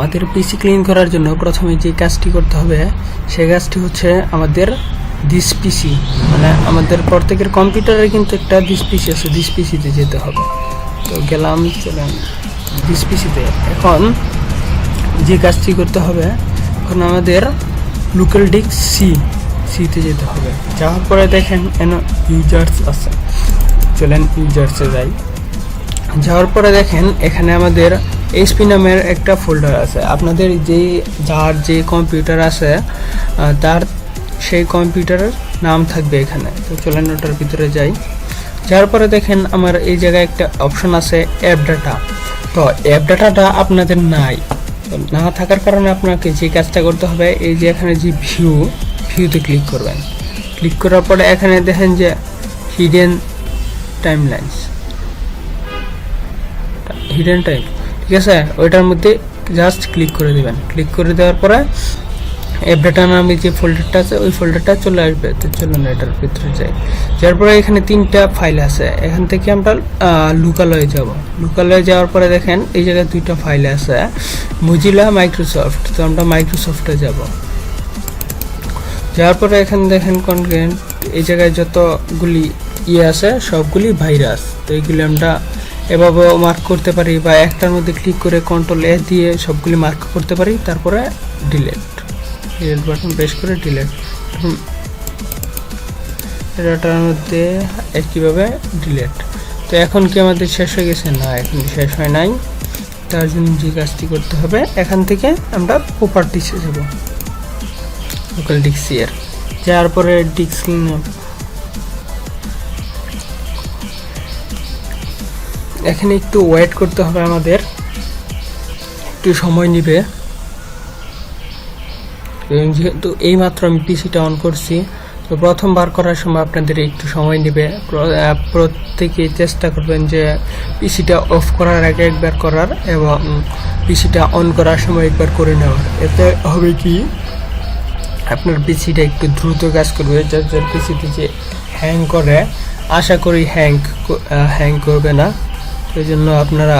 আমাদের পিসি ক্লিন করার জন্য প্রথমে যে কাজটি করতে হবে সেই কাজটি হচ্ছে আমাদের দিস পিসি মানে আমাদের প্রত্যেকের কম্পিউটারে কিন্তু একটা দিস পিসি আছে দিস পিসিতে যেতে হবে। তো গেলাম, চলেন দিস পিসিতে এখন যে কাজটি করতে হবে, এখন আমাদের লোকাল ডিস্ক সি সিতে যেতে হবে। যাওয়ার পরে দেখেন, এন ইউজার্স আছে। চলেন ইউজার্সে যাই। যাওয়ার পরে দেখেন, এখানে আমাদের এইচপি নামের একটা ফোল্ডার আছে। আপনাদের যে যার যে কম্পিউটার আছে তার সেই কম্পিউটারের নাম থাকবে এখানে। তো চলেন ওটার ভিতরে যাই। যার পরে দেখেন আমার এই জায়গায় একটা অপশন আছে অ্যাপ ডাটা তো অ্যাপ ডাটাটা আপনাদের নাই। না থাকার কারণে আপনাকে যে কাজটা করতে হবে, এই যে এখানে যে ভিউ ভিউতে ক্লিক করবেন। ক্লিক করার পরে এখানে দেখেন যে hidden time timelines hidden time ঠিক আছে? ওইটার মধ্যে জাস্ট ক্লিক করে দিবেন। ক্লিক করে দেওয়ার পরে অ্যাপ নামে যে ফোল্ডারটা আছে, ওই ফোল্ডারটা চলে আসবে। তো চলুন এটার ভিতরে যাই। যার পরে এখানে তিনটা ফাইল আছে। এখান থেকে আমরা লুকালয়ে যাব। লুকালয়ে যাওয়ার পরে দেখেন, এই জায়গায় দুইটা ফাইল আছে। মুজিলা মাইক্রোসফট তো আমরা মাইক্রোসফটে যাব। যাওয়ার পরে এখানে দেখেন কনটেন্ট এই জায়গায় যতগুলি ইয়ে আছে, সবগুলি ভাইরাস তো এইগুলি আমরা এভাবেও মার্ক করতে পারি বা একটার মধ্যে ক্লিক করে কন্ট্রোল এ দিয়ে সবগুলি মার্ক করতে পারি, তারপরে ডিলেট ডিলেট বাটন প্রেস করে ডিলেট এটার মধ্যে একইভাবে ডিলেট তো এখন কি আমাদের শেষ হয়ে গেছে? না, এখন শেষ হয় নাই। তার জন্য যে কাজটি করতে হবে, এখান থেকে আমরা প্রপার্টিসে যাব। লোকাল ডিক্সি এর যাওয়ার পরে ডিক্স এখানে একটু ওয়েট করতে হবে আমাদের। একটু সময় নেবে। যেহেতু এইমাত্র আমি পিসিটা অন করছি, তো প্রথমবার করার সময় আপনাদের একটু সময় নেবে। প্রত্যেকে চেষ্টা করবেন যে পিসিটা অফ করার আগে একবার করার এবং পিসিটা অন করার সময় একবার করে নেওয়ার। এতে হবে কি, আপনার পিসিটা একটু দ্রুত কাজ করবে, যার যার পিসিতে যে হ্যাং করে, আশা করি হ্যাং হ্যাং করবে না। সেই জন্য আপনারা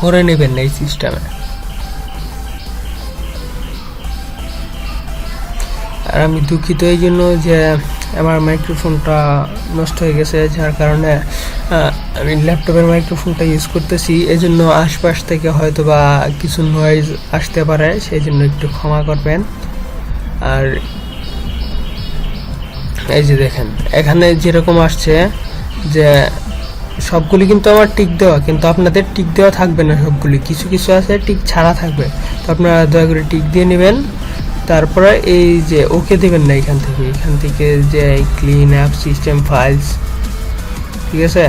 করে নেবেন এই সিস্টেমে। আর আমি দুঃখিত এই জন্য যে আমার মাইক্রোফোনটা নষ্ট হয়ে গেছে, যার কারণে আমি ল্যাপটপের মাইক্রোফোনটা ইউজ করতেছি। এই জন্য আশপাশ থেকে হয়তো বা কিছু নয়েজ আসতে পারে সেই জন্য একটু ক্ষমা করবেন। আর এই যে দেখেন, এখানে যেরকম আসছে যে সবগুলি কিন্তু আমার টিক দেওয়া, কিন্তু আপনাদের টিক দেওয়া থাকবে না সবগুলি। কিছু কিছু আছে টিক ছাড়া থাকবে। তো আপনারা দয়া করে টিক দিয়ে নেবেন। তারপরে এই যে ওকে দেবেন না এখান থেকে। এখান থেকে যে ক্লিন অ্যাপ সিস্টেম ফাইলস ঠিক আছে?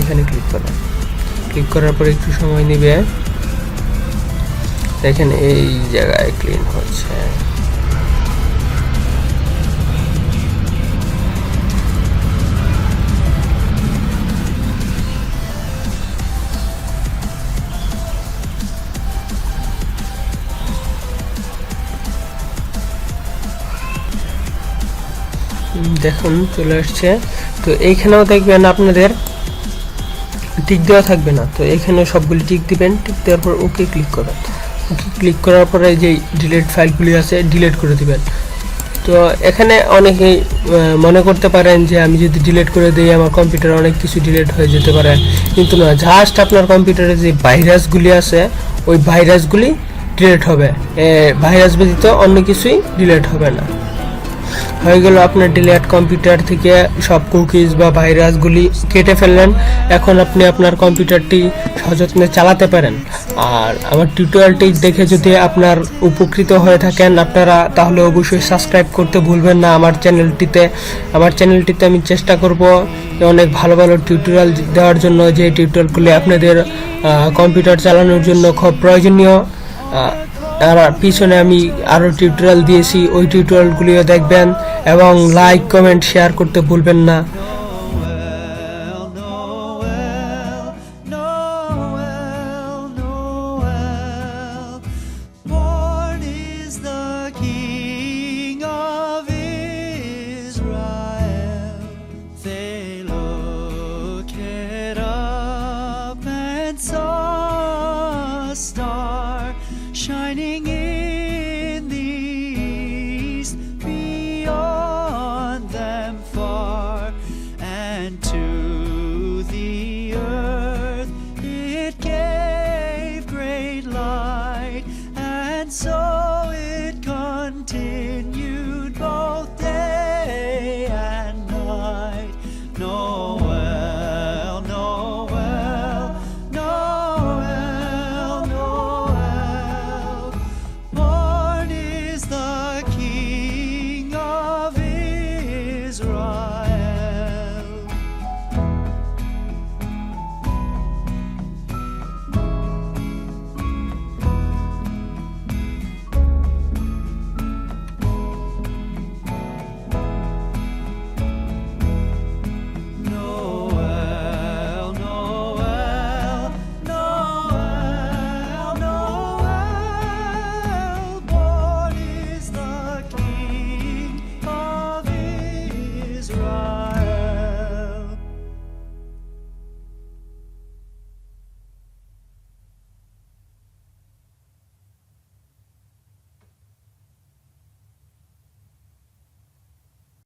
এখানে ক্লিক করবেন। ক্লিক করার পরে একটু সময় নেবে। দেখেন এই জায়গায় ক্লিন হচ্ছে। দেখুন, চলে আসছে। তো এইখানেও দেখবেন আপনাদের টিক দেওয়া থাকবে না। তো এখানে সবগুলি টিক দিবেন। টিক দেওয়ার পর ওকে ক্লিক করবেন। ওকে ক্লিক করার পরে যে ডিলিট ফাইলগুলি আছে, ডিলিট করে দিবেন। তো এখানে অনেকেই মনে করতে পারেন যে আমি যদি ডিলিট করে দিই, আমার কম্পিউটারে অনেক কিছু ডিলিট হয়ে যেতে পারে। কিন্তু না, জাস্ট আপনার কম্পিউটারে যে ভাইরাসগুলি আছে, ওই ভাইরাসগুলি ডিলিট হবে। ভাইরাস ব্যতীত অন্য কিছুই ডিলিট হবে না। হয়ে গেল আপনার ডিলেট কম্পিউটার থেকে সব কুকিজ বা ভাইরাসগুলি কেটে ফেললেন। এখন আপনি আপনার কম্পিউটারটি সযত্নে চালাতে পারেন। আর আমার টিউটোরিয়ালটি দেখে যদি আপনার উপকৃত হয়ে থাকেন আপনারা, তাহলে অবশ্যই সাবস্ক্রাইব করতে ভুলবেন না আমার চ্যানেলটিতে। আমার চ্যানেলটিতে আমি চেষ্টা করব অনেক ভালো ভালো টিউটোরিয়াল দেওয়ার জন্য, যে টিউটোরিয়ালগুলি আপনাদের কম্পিউটার চালানোর জন্য খুব প্রয়োজনীয়। আহ, আর পিছনে আমি আরও টিউটোরিয়াল দিয়েছি ওই টিউটোরিয়ালগুলিও দেখবেন এবং লাইক কমেন্ট শেয়ার করতে ভুলবেন না।